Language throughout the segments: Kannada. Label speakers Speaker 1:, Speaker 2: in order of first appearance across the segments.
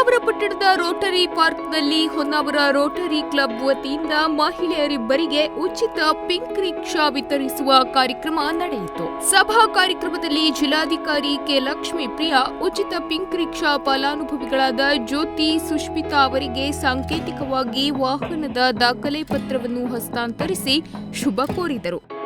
Speaker 1: ಹೊನ್ನಾವರ ಪಟ್ಟಣದ ರೋಟರಿ ಪಾರ್ಕ್ನಲ್ಲಿ ಹೊನ್ನಾವರ ರೋಟರಿ ಕ್ಲಬ್ ವತಿಯಿಂದ ಮಹಿಳೆಯರಿಬ್ಬರಿಗೆ ಉಚಿತ ಪಿಂಕ್ ರಿಕ್ಷಾ ವಿತರಿಸುವ ಕಾರ್ಯಕ್ರಮ ನಡೆಯಿತು. ಸಭಾ ಕಾರ್ಯಕ್ರಮದಲ್ಲಿ ಜಿಲ್ಲಾಧಿಕಾರಿ ಕೆ. ಲಕ್ಷ್ಮೀ ಪ್ರಿಯಾ, ಉಚಿತ ಪಿಂಕ್ ರಿಕ್ಷಾ ಫಲಾನುಭವಿಗಳಾದ ಜ್ಯೋತಿ ಸುಷ್ಮಿತಾ ಅವರಿಗೆ ಸಾಂಕೇತಿಕವಾಗಿ ವಾಹನದ ದಾಖಲೆ ಪತ್ರವನ್ನು ಹಸ್ತಾಂತರಿಸಿ ಶುಭ ಕೋರಿದರು.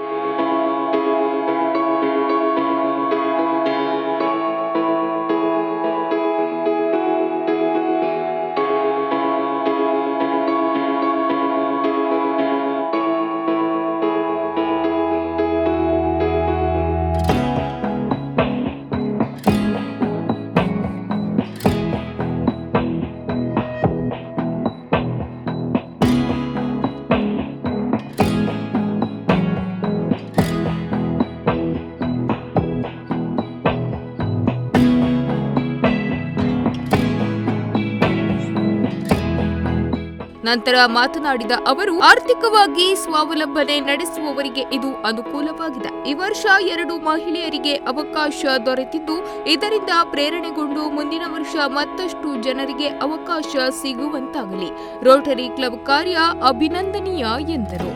Speaker 1: ನಂತರ ಮಾತನಾಡಿದ ಅವರು, ಆರ್ಥಿಕವಾಗಿ ಸ್ವಾವಲಂಬನೆ ನಡೆಸುವವರಿಗೆ ಇದು ಅನುಕೂಲವಾಗಿದೆ. ಈ ವರ್ಷ ಎರಡು ಮಹಿಳೆಯರಿಗೆ ಅವಕಾಶ ದೊರೆತಿದ್ದು, ಇದರಿಂದ ಪ್ರೇರಣೆಗೊಂಡು ಮುಂದಿನ ವರ್ಷ ಮತ್ತಷ್ಟು ಜನರಿಗೆ ಅವಕಾಶ ಸಿಗುವಂತಾಗಲಿ. ರೋಟರಿ ಕ್ಲಬ್ ಕಾರ್ಯ ಅಭಿನಂದನೀಯ ಎಂದರು.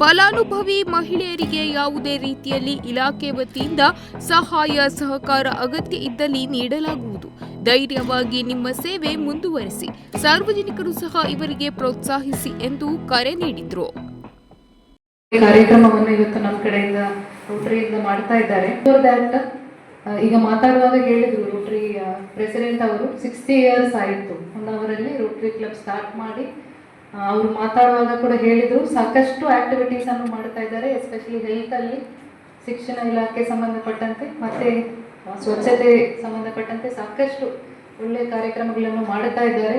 Speaker 1: ಫಲಾನುಭವಿ ಮಹಿಳೆಯರಿಗೆ ಯಾವುದೇ ರೀತಿಯಲ್ಲಿ ಇಲಾಖೆ ವತಿಯಿಂದ ಸಹಾಯ ಸಹಕಾರ ಅಗತ್ಯ ಇದ್ದಲ್ಲಿ ನೀಡಲಾಗುವುದು. ಧೈರ್ಯವಾಗಿ ನಿಮ್ಮ ಸೇವೆ ಮುಂದುವರಿಸಿ. ಸಾರ್ವಜನಿಕರು ಸಹ ಇವರಿಗೆ ಪ್ರೋತ್ಸಾಹಿಸಿ ಎಂದು ಕರೆ ನೀಡಿದ್ರು.
Speaker 2: ಕಾರ್ಯಕ್ರಮವನ್ನು ಇವತ್ತು ನಮ್ಮ ಕಡೆಯಿಂದ ರೋಟರಿಯಿಂದ ಮಾಡ್ತಾ ಇದ್ದಾರೆ. ಈಗ ಮಾತಾಡುವಾಗ ಹೇಳಿದ್ರು ರೋಟರಿ ಪ್ರೆಸಿಡೆಂಟ್ ಅವರು ಸಿಕ್ಸ್ಟಿ ಇಯರ್ಸ್ ಆಯಿತು. ಅವರಲ್ಲಿ ರೋಟರಿ ಕ್ಲಬ್ ಸ್ಟಾರ್ಟ್ ಮಾಡಿ ಅವರು ಮಾತಾಡುವಾಗ ಕೂಡ ಹೇಳಿದ್ರು, ಸಾಕಷ್ಟು ಆಕ್ಟಿವಿಟೀಸ್ ಅನ್ನು ಮಾಡ್ತಾ ಇದ್ದಾರೆ ಎಸ್ಪೆಷಲಿ ಹೆಲ್ತ್ ಅಲ್ಲಿ, ಶಿಕ್ಷಣ ಇಲಾಖೆ ಸಂಬಂಧಪಟ್ಟಂತೆ, ಮತ್ತೆ ಸ್ವಚ್ಛತೆ ಸಂಬಂಧಪಟ್ಟಂತೆ ಸಾಕಷ್ಟು ಒಳ್ಳೆಯ ಕಾರ್ಯಕ್ರಮಗಳನ್ನು ಮಾಡುತ್ತಾ ಇದ್ದಾರೆ.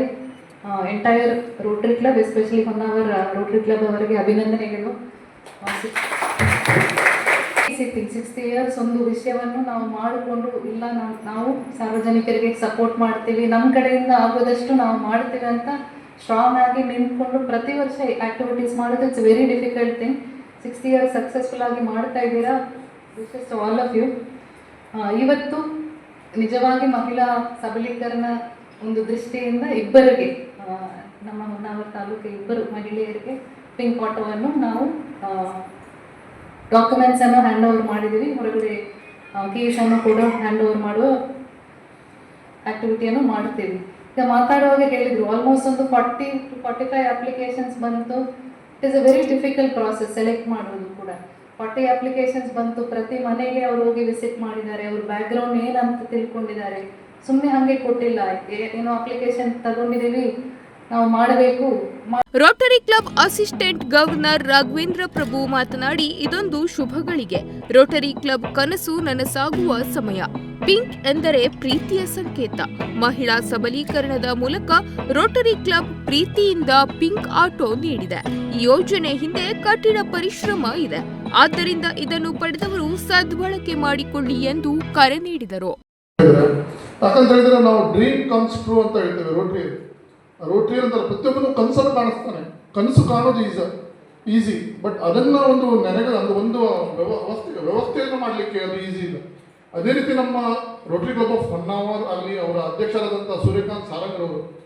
Speaker 2: Entire Rotary club especially Honnavar Rotary club ಅವರಿಗೆ ಅಭಿನಂದನೆಗಳು. ಸಿಕ್ಸ್ಟಿ ಇಯರ್ಸ್ ಒಂದು ವಿಷಯವನ್ನು ನಾವು ಮಾಡಿಕೊಂಡು ಇಲ್ಲ, ನಾವು ನಾವು ಸಾರ್ವಜನಿಕರಿಗೆ ಸಪೋರ್ಟ್ ಮಾಡ್ತೀವಿ. ನಮ್ಮ ಕಡೆಯಿಂದ ಆಗೋದಷ್ಟು ನಾವು ಮಾಡ್ತೀವಿ ಅಂತ ಸ್ಟ್ರಾಂಗ್ ಆಗಿ ನಿಂತ್ಕೊಂಡು ಪ್ರತಿ ವರ್ಷ ಆಕ್ಟಿವಿಟೀಸ್ ಮಾಡೋದು it's very difficult thing sixty years successful ಆಗಿ ಮಾಡ್ತಾ ಇದ್ದೀರಾ? ವಿಶಸ್ ಆಲ್ ಆಫ್ ಯು ಇವತ್ತು ನಿಜವಾಗಿ ಮಹಿಳಾ ಸಬಲೀಕರಣ ಒಂದು ದೃಷ್ಟಿಯಿಂದ ಇಬ್ಬರಿಗೆ ನಮ್ಮ ಹೊನ್ನಾವರ ತಾಲೂಕಿನ ಇಬ್ಬರು ಮಹಿಳೆಯರಿಗೆ ಪಿಂಕ್ ಆಟೋವನ್ನು ನಾವು ಡಾಕ್ಯುಮೆಂಟ್ಸ್ ಅನ್ನು ಹ್ಯಾಂಡ್ ಓವರ್ ಮಾಡಿದ್ದೀವಿ. ಹೊರಗಡೆ ಕೇಸ್ ಅನ್ನು ಕೂಡ ಹ್ಯಾಂಡ್ ಓವರ್ ಮಾಡುವ ಆಕ್ಟಿವಿಟಿಯನ್ನು ಮಾಡುತ್ತೇವೆ. ಈಗ ಮಾತಾಡುವಾಗ ಹೇಳಿದ್ರು ಆಲ್ಮೋಸ್ಟ್ ಒಂದು forty to forty five applications ಬಂತು. It is a very difficult process select ಮಾಡೋದು ಫಾರ್ಟಿ ಅಪ್ಲಿಕೇಶನ್ಸ್ ಬಂತು, ಪ್ರತಿ ಮನೆಗೆ ಅವ್ರು ಹೋಗಿ ವಿಸಿಟ್ ಮಾಡಿದ್ದಾರೆ, ಅವ್ರ ಬ್ಯಾಕ್ಗ್ರೌಂಡ್ ಏನಂತ ತಿಳ್ಕೊಂಡಿದ್ದಾರೆ. ಸುಮ್ಮನೆ ಹಾಗೆ ಕೊಟ್ಟಿಲ್ಲ ಏನೋ ಅಪ್ಲಿಕೇಶನ್ ತಗೊಂಡಿದ್ದೀವಿ ನಾವು ಮಾಡಬೇಕು.
Speaker 1: Rotary club assistant governor Raghavendra Prabhu ಮಾತನಾಡಿ, ಇದೊಂದು ಶುಭಗಳಿಗೆ. ರೋಟರಿ ಕ್ಲಬ್ ಕನಸು ನನಸಾಗುವ ಸಮಯ. ಪಿಂಕ್ ಎಂದರೆ ಪ್ರೀತಿಯ ಸಂಕೇತ. ಮಹಿಳಾ ಸಬಲೀಕರಣದ ಮೂಲಕ ರೋಟರಿ ಕ್ಲಬ್ ಪ್ರೀತಿಯಿಂದ ಪಿಂಕ್ ಆಟೋ ನೀಡಿದೆ. ಈ ಯೋಜನೆ ಹಿಂದೆ ಕಠಿಣ ಪರಿಶ್ರಮ ಇದೆ. ಆದ್ದರಿಂದ ಇದನ್ನು ಪಡೆದವರು ಸದ್ಬಳಕೆ ಮಾಡಿಕೊಳ್ಳಿ ಎಂದು ಕರೆ ನೀಡಿದರು.
Speaker 3: ಯಾಕಂತ ಹೇಳಿದ್ರೆ ನಾವು ಡ್ರೀಮ್ ಕಮ್ಸ್ ಟ್ರೂ ಅಂತ ಹೇಳ್ತೇವೆ, ರೋಟ್ರಿ. ರೋಟ್ರಿ ಅಂತ ಪ್ರತಿಯೊಬ್ಬನು ಕನಸನ್ನು ಕಾಣಿಸ್ತಾನೆ. ಕನಸು ಕಾಣೋದು ಈಸ ಈಸಿ. ಬಟ್ ಅದನ್ನ ಒಂದು ನೆನೆಗಳ ಒಂದು ಒಂದು ವ್ಯವ- ವ್ಯವಸ್ಥೆ, ವ್ಯವಸ್ಥೆಯನ್ನು ಮಾಡಲಿಕ್ಕೆ ಅದು ಈಸಿ ಇಲ್ಲ. ಅದೇ ರೀತಿ ನಮ್ಮ ರೋಟರಿ ಕ್ಲಬ್ ಆಫ್ ಹೊನ್ನಾವರ್ ಅಲ್ಲಿ ಅವರ ಅಧ್ಯಕ್ಷರಾದಂಥ ಸೂರ್ಯಕಾಂತ್ ಸಾರಂಗ್ರವರು,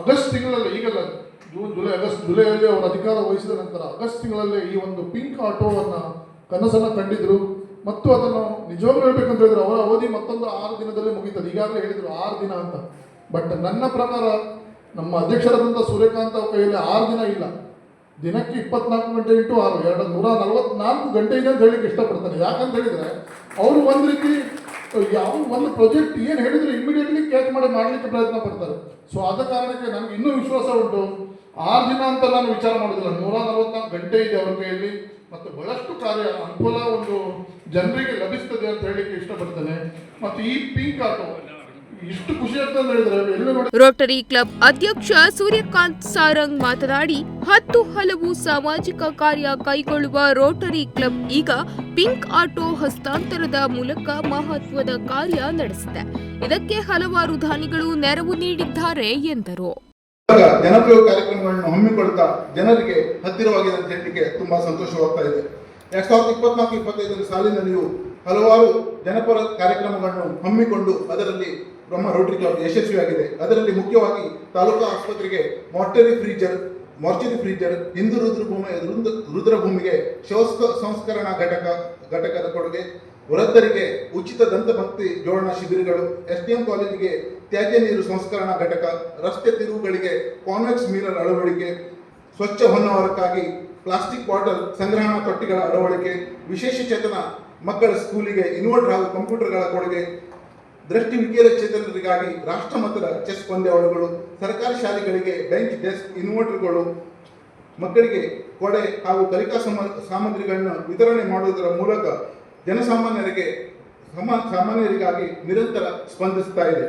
Speaker 3: ಆಗಸ್ಟ್ ತಿಂಗಳಲ್ಲಿ ಈಗಲ್ಲ ಜೂನ್ ಜುಲೈ ಅಗಸ್ಟ್ ಜುಲೈಯಲ್ಲಿ ಅವರು ಅಧಿಕಾರ ವಹಿಸಿದ ನಂತರ ಅಗಸ್ಟ್ ತಿಂಗಳಲ್ಲಿ ಈ ಒಂದು ಪಿಂಕ್ ಆಟೋವನ್ನು ಕನಸನ್ನು ಕಂಡಿದ್ರು. ಮತ್ತು ಅದನ್ನು ನಿಜವಾಗ್ಲೂ ಹೇಳ್ಬೇಕಂತ ಹೇಳಿದ್ರು ಅವರ ಅವಧಿ ಮತ್ತೊಂದು ಆರು ದಿನದಲ್ಲಿ ಮುಗೀತದೆ. ಈಗಾಗಲೇ ಹೇಳಿದ್ರು ಆರು ದಿನ ಅಂತ. ಬಟ್ ನನ್ನ ಪ್ರಕಾರ ನಮ್ಮ ಅಧ್ಯಕ್ಷರಾದಂಥ ಸೂರ್ಯಕಾಂತ್ ಅವರ ಕೈಯಲ್ಲಿ ಆರು ದಿನ ಇಲ್ಲ. ದಿನಕ್ಕೆ ಇಪ್ಪತ್ನಾಲ್ಕು ಗಂಟೆ ಇಂಟು ಆರು, ಎರಡು ನೂರ ನಲವತ್ನಾಲ್ಕು ಗಂಟೆ ಇದೆ ಅಂತ ಹೇಳಿಕ್ಕೆ ಇಷ್ಟಪಡ್ತಾರೆ ಯಾಕಂತ ಹೇಳಿದ್ರೆ, ಅವರು ಒಂದು ರೀತಿ ಯಾವ ಒಂದು ಪ್ರಾಜೆಕ್ಟ್ ಏನು ಹೇಳಿದ್ರು ಇಮಿಡಿಯೇಟ್ಲಿ ಕ್ಯಾಚ್ ಮಾಡಿ ಮಾಡಲಿಕ್ಕೆ ಪ್ರಯತ್ನ ಪಡ್ತಾರೆ. ಸೊ ಆದ ಕಾರಣಕ್ಕೆ ನನಗೆ ಇನ್ನೂ ವಿಶ್ವಾಸ ಉಂಟು. ಆರು ದಿನ ಅಂತ ನಾನು ವಿಚಾರ ಮಾಡೋದಿಲ್ಲ. ನೂರ ನಲವತ್ನಾಲ್ಕು ಗಂಟೆ ಇದೆ ಅವ್ರ ಕೈಯಲ್ಲಿ. ಮತ್ತು ಬಹಳಷ್ಟು ಕಾರ್ಯ, ಅನುಕೂಲ ಒಂದು ಜನರಿಗೆ ಲಭಿಸ್ತದೆ ಅಂತ ಹೇಳಲಿಕ್ಕೆ ಇಷ್ಟಪಡ್ತೇನೆ. ಮತ್ತು ಈ ಪಿಂಕ್ ಆಟೋ
Speaker 1: ರೋಟರಿ ಕ್ಲಬ್ ಅಧ್ಯಕ್ಷ ಸೂರ್ಯಕಾಂತ್ ಸಾರಂಗ್ ಮಾತನಾಡಿ ಹತ್ತು ಹಲವು ಸಾಮಾಜಿಕ ಕಾರ್ಯ ಕೈಗೊಳ್ಳುವ ರೋಟರಿ ಕ್ಲಬ್ ಈಗ ಪಿಂಕ್ ಆಟೋ ಹಸ್ತಾಂತರದ ಮೂಲಕ ಮಹತ್ವದ ಕಾರ್ಯ ನಡೆಸಿದೆ. ಇದಕ್ಕೆ ಹಲವಾರು ದಾನಿಗಳು ನೆರವು ನೀಡಿದ್ದಾರೆ ಎಂದರು.
Speaker 4: ಜನಪ್ರಿಯ ಕಾರ್ಯಕ್ರಮಗಳನ್ನು ಹಮ್ಮಿಕೊಳ್ತಾ ಜನರಿಗೆ ಹತ್ತಿರವಾಗಿದೆ ಅಂತ ಹೇಳಲಿಕ್ಕೆ ತುಂಬಾ ಸಂತೋಷವಾಗ್ತಾ ಇದೆ. ಎರಡ್ ಸಾವಿರದ ಇಪ್ಪತ್ನಾಲ್ಕು ಇಪ್ಪತ್ತೈದರ ಸಾಲಿನ ಹಲವಾರು ಜನಪರ ಕಾರ್ಯಕ್ರಮಗಳನ್ನು ಹಮ್ಮಿಕೊಂಡು ಅದರಲ್ಲಿ ನಮ್ಮ ರೋಟರಿ ಕ್ಲಬ್ ಯಶಸ್ವಿಯಾಗಿದೆ ಅದರಲ್ಲಿ ಮುಖ್ಯವಾಗಿ ತಾಲೂಕು ಆಸ್ಪತ್ರೆಗೆ mortuary freezer mortuary freezer Hindu ರುದ್ರಭೂಮಿ, ರುದ್ರ, ರುದ್ರಭೂಮಿಗೆ ಶೋಸ್ಕ, ಸಂಸ್ಕರಣಾ ಘಟಕ, ಘಟಕದ ಕೊಡುಗೆ, ವೃದ್ಧರಿಗೆ ಉಚಿತ ದಂತಭಕ್ತಿ ಜೋಡಣಾ ಶಿಬಿರಗಳು, ಎಸ್ ಡಿ ಎಂ ಕಾಲೇಜಿಗೆ ತ್ಯಾಜ್ಯ ನೀರು ಸಂಸ್ಕರಣಾ ಘಟಕ, ರಸ್ತೆ ತಿರುವುಗಳಿಗೆ ಕಾನ್ವೆಕ್ಸ್ ಮೀರರ್ ಅಳವಡಿಕೆ, ಸ್ವಚ್ಛ ಹೊನ್ನವರಕ್ಕಾಗಿ ಪ್ಲಾಸ್ಟಿಕ್ ಬಾಟಲ್ ಸಂಗ್ರಹಣಾ ತೊಟ್ಟಿಗಳ ಅಳವಡಿಕೆ, ವಿಶೇಷ ಚೇತನ ಮಕ್ಕಳ ಸ್ಕೂಲಿಗೆ ಇನ್ವರ್ಟರ್ ಹಾಗೂ ಕಂಪ್ಯೂಟರ್ಗಳ ಕೊಡುಗೆ ದೃಷ್ಟಿ ವಿಕಲಚೇತನರಿಗಾಗಿ ರಾಷ್ಟ್ರ ಮಟ್ಟದ ಚೆಸ್ ಪಂದ್ಯಾವಳಿಗಳು ಸರ್ಕಾರಿ ಶಾಲೆಗಳಿಗೆ ಬೆಂಚ್ ಡೆಸ್ಕ್ ಇನ್ವರ್ಟರ್ಗಳು ಮಕ್ಕಳಿಗೆ ಕೊಡೆ ಹಾಗೂ ಕಲಿಕಾ ಸಮ, ಸಾಮಗ್ರಿಗಳನ್ನು ವಿತರಣೆ ಮಾಡುವುದರ ಮೂಲಕ ಜನಸಾಮಾನ್ಯರಿಗೆ, ಸಮ, ಸಾಮಾನ್ಯರಿಗಾಗಿ ನಿರಂತರ ಸ್ಪಂದಿಸ್ತಾ ಇದೆ.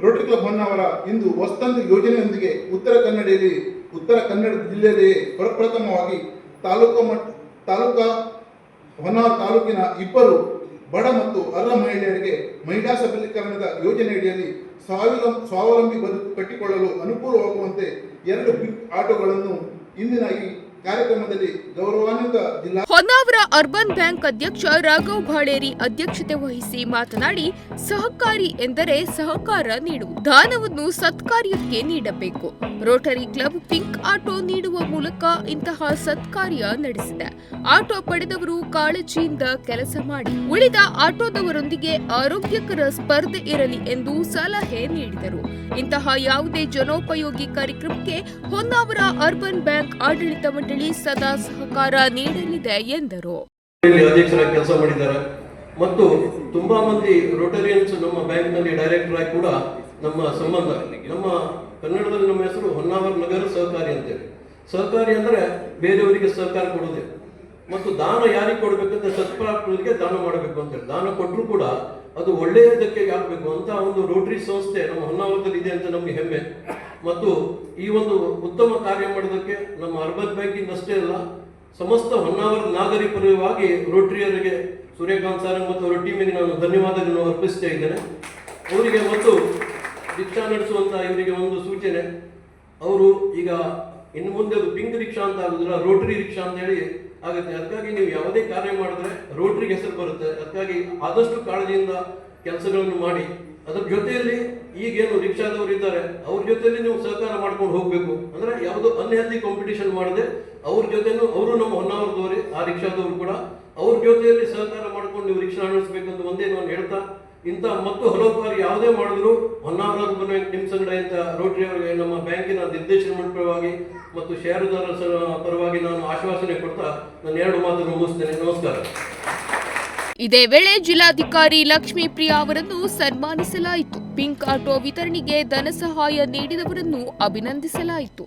Speaker 4: ರೋಟರಿ ಕ್ಲಬ್ ಹೊನ್ನಾವರ ಇಂದು ಹೊಸತಂದು ಯೋಜನೆಯೊಂದಿಗೆ ಉತ್ತರ ಕನ್ನಡದಲ್ಲಿ, ಉತ್ತರ ಕನ್ನಡ ಜಿಲ್ಲೆಯಲ್ಲಿಯೇ ಪ್ರಪ್ರಥಮವಾಗಿ ತಾಲೂಕು ಮಟ್ಟ ತಾಲೂಕಾ ಹೊನ್ನಾವರ ತಾಲೂಕಿನ ಇಬ್ಬರು ಬಡ ಮತ್ತು ಅರ್ಹ ಮಹಿಳೆಯರಿಗೆ ಮಹಿಳಾ ಸಬಲೀಕರಣದ ಯೋಜನೆಯಡಿಯಲ್ಲಿ ಸಾವಿರ ಸ್ವಾವಲಂಬಿ ಬದುಕು ಕಟ್ಟಿಕೊಳ್ಳಲು ಅನುಕೂಲವಾಗುವಂತೆ ಎರಡು ಬಿಗ್ ಆಟೋಗಳನ್ನು ಇಂದಿನ ಈ ಕಾರ್ಯಕ್ರಮದಲ್ಲಿ ಗೌರವಾನ್ವಿತ ಜಿಲ್ಲಾ
Speaker 1: ಹೊನ್ನಾವರ ಅರ್ಬನ್ ಬ್ಯಾಂಕ್ ಅಧ್ಯಕ್ಷ ರಾಘವ್ ಬಾಳೇರಿ ಅಧ್ಯಕ್ಷತೆ ವಹಿಸಿ ಮಾತನಾಡಿ, ಸಹಕಾರಿ ಎಂದರೆ ಸಹಕಾರ ನೀಡು ದಾನವನ್ನು ಸತ್ಕಾರ್ಯಕ್ಕೆ ನೀಡಬೇಕು. ರೋಟರಿ ಕ್ಲಬ್ ಪಿಂಕ್ ಆಟೋ ನೀಡುವ ಮೂಲಕ ಇಂತಹ ಸತ್ಕಾರ್ಯ ನಡೆಸಿದೆ. ಆಟೋ ಪಡೆದವರು ಕಾಳಜಿಯಿಂದ ಕೆಲಸ ಮಾಡಿ. ಉಳಿದ ಆಟೋದವರೊಂದಿಗೆ ಆರೋಗ್ಯಕರ ಸ್ಪರ್ಧೆ ಇರಲಿ ಎಂದು ಸಲಹೆ ನೀಡಿದರು. ಇಂತಹ ಯಾವುದೇ ಜನೋಪಯೋಗಿ ಕಾರ್ಯಕ್ರಮಕ್ಕೆ ಹೊನ್ನಾವರ ಅರ್ಬನ್ ಬ್ಯಾಂಕ್ ಆಡಳಿತ ಮಂಡಳಿ ಸದಾ ಸಹಕಾರ ನೀಡಲಿದೆ ಎಂದರು.
Speaker 5: ಇಲ್ಲಿ ಅಧ್ಯಕ್ಷರಾಗಿ ಕೆಲಸ ಮಾಡಿದ್ದಾರೆ. ಮತ್ತು ತುಂಬಾ ಮಂದಿ ರೋಟರಿಯನ್ಸ್ ನಮ್ಮ ಬ್ಯಾಂಕ್ನಲ್ಲಿ ಡೈರೆಕ್ಟರ್ ಆಗಿ ಕೂಡ ನಮ್ಮ ಸಂಬಂಧ, ನಮ್ಮ ಕನ್ನಡದಲ್ಲಿ ನಮ್ಮ ಹೆಸರು ಹೊನ್ನಾವರ ನಗರ ಸಹಕಾರಿ ಅಂತೇಳಿ. ಸಹಕಾರಿ ಅಂದ್ರೆ ಬೇರೆಯವರಿಗೆ ಸಹಕಾರ ಕೊಡೋದೆ ಮತ್ತು ದಾನ ಯಾರಿಗೆ ಕೊಡಬೇಕಂದ್ರೆ ಸತ್ಪ್ರಾಪ್ತರಿಗೆ ದಾನ ಮಾಡಬೇಕು ಅಂತೇಳಿ. ದಾನ ಕೊಟ್ಟರು ಕೂಡ ಅದು ಒಳ್ಳೆಯದಕ್ಕೆ ಆಗಬೇಕು ಅಂತ ಒಂದು ರೋಟರಿ ಸಂಸ್ಥೆ ನಮ್ಮ ಹೊನ್ನಾವರದಲ್ಲಿ ಇದೆ ಅಂತ ನಮಗೆ ಹೆಮ್ಮೆ. ಮತ್ತು ಈ ಒಂದು ಉತ್ತಮ ಕಾರ್ಯ ಮಾಡೋದಕ್ಕೆ ನಮ್ಮ ಅರ್ಬನ್ ಬ್ಯಾಂಕಿಂಗ್ ಅಷ್ಟೇ ಅಲ್ಲ, ಸಮಸ್ತ ಹೊನ್ನಾವರ ನಾಗರಿಕರವಾಗಿ ರೋಟ್ರಿಯರಿಗೆ ಸೂರ್ಯಕಾಂತ್ ಸಾರ್ ಮತ್ತು ಅವರ ಟೀಮಿಗೆ ನಾನು ಧನ್ಯವಾದಗಳನ್ನು ಅರ್ಪಿಸ್ತಾ ಇದ್ದೇನೆ. ಅವರಿಗೆ ಮತ್ತು ರಿಕ್ಷಾ ನಡೆಸುವಂತ ಇವರಿಗೆ ಒಂದು ಸೂಚನೆ. ಅವರು ಈಗ ಇನ್ನು ಮುಂದೆ ಅದು ಪಿಂಕ್ ರಿಕ್ಷಾ ಅಂತ ಆಗುದಿಲ್ಲ, ರೋಟರಿ ರಿಕ್ಷಾ ಅಂತ ಹೇಳಿ ಆಗುತ್ತೆ. ಅದಕ್ಕಾಗಿ ನೀವು ಯಾವುದೇ ಕಾರ್ಯ ಮಾಡಿದ್ರೆ ರೋಟರಿಗೆ ಹೆಸರು ಬರುತ್ತೆ. ಅದಕ್ಕಾಗಿ ಆದಷ್ಟು ಕಾಳಜಿಯಿಂದ ಕೆಲಸಗಳನ್ನು ಮಾಡಿ. ಅದ್ರ ಜೊತೆಯಲ್ಲಿ ಈಗೇನು ರಿಕ್ಷಾದವರು ಇದ್ದಾರೆ, ಅವ್ರ ಜೊತೆಯಲ್ಲಿ ನೀವು ಸಹಕಾರ ಮಾಡ್ಕೊಂಡು ಹೋಗ್ಬೇಕು. ಅಂದ್ರೆ ಯಾವುದೋ ಅನ್ಹೆಲ್ದಿ ಕಾಂಪಿಟೇಷನ್ ಮಾಡದೆ ಅವ್ರ ಜೊತೆನೂ ಅವರು ನಮ್ಮ ಹೊನ್ನಾವರದವರೇ ಆ ರಿಕ್ಷಾದವರು ಕೂಡ ಅವ್ರ ಜೊತೆಯಲ್ಲಿ ಸಹಕಾರ ಮಾಡ್ಕೊಂಡು ನೀವು ರಿಕ್ಷಾ ನಡೆಸಬೇಕಂತ ಒಂದೇ ನಾನು ಹೇಳ್ತಾ, ಇಂಥ ಮತ್ತು ಹಲವು ಬಾರಿ ಯಾವುದೇ ಮಾಡಿದ್ರು, ಹೊನ್ನಾವರ ನಿಮ್ ಸಂಗಡ ಅಂತ ರೋಟರಿ ಅವರಿಗೆ ನಮ್ಮ ಬ್ಯಾಂಕಿನ ನಿರ್ದೇಶನ ಪರವಾಗಿ ಮತ್ತು ಷೇರುದಾರರ ಪರವಾಗಿ ನಾನು ಆಶ್ವಾಸನೆ ಕೊಡ್ತಾ, ನಾನು ಎರಡು ಮಾತನ್ನು ಮುಗಿಸ್ತೇನೆ. ನಮಸ್ಕಾರ.
Speaker 1: ಇದೇ ವೇಳೆ ಜಿಲ್ಲಾಧಿಕಾರಿ ಲಕ್ಷ್ಮೀ ಪ್ರಿಯಾ ಅವರನ್ನು ಸನ್ಮಾನಿಸಲಾಯಿತು. ಪಿಂಕ್ ಆಟೋ ವಿತರಣೆಗೆ ಧನ ಸಹಾಯ ನೀಡಿದವರನ್ನು ಅಭಿನಂದಿಸಲಾಯಿತು.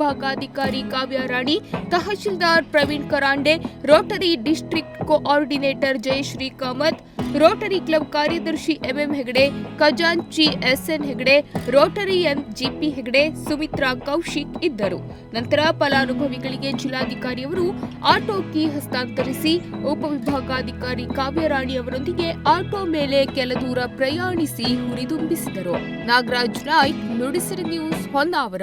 Speaker 1: ವೇದಿಕೆಯಲ್ಲಿ Kavyarani Kavya Rani, tahsildar Praveen Karande, Rotary district coordinator Jayashree Kamath Rotary club ಕಾರ್ಯದರ್ಶಿ ಎಂಎಂ ಹೆಗಡೆ, ಖಜಾಂಚಿ SN Hegde, Rotary N GP Hegde, Sumitra Kaushik ಇದ್ದರು. ನಂತರ ಫಲಾನುಭವಿಗಳಿಗೆ ಜಿಲ್ಲಾಧಿಕಾರಿಯವರು ಆಟೋ ಕೀ ಹಸ್ತಾಂತರಿಸಿ ಉಪವಿಭಾಗಾಧಿಕಾರಿ ಕಾವ್ಯರಾಣಿ ಅವರೊಂದಿಗೆ ಆಟೋ ಮೇಲೆ ಕೆಲ ದೂರ ಪ್ರಯಾಣಿಸಿ ಹುರಿದುಂಬಿಸಿದರು. ನಾಗರಾಜ್ ನಾಯ್ಕ್, ನುಡಿಸಿರ ನ್ಯೂಸ್ ಹೊನ್ನಾವರ.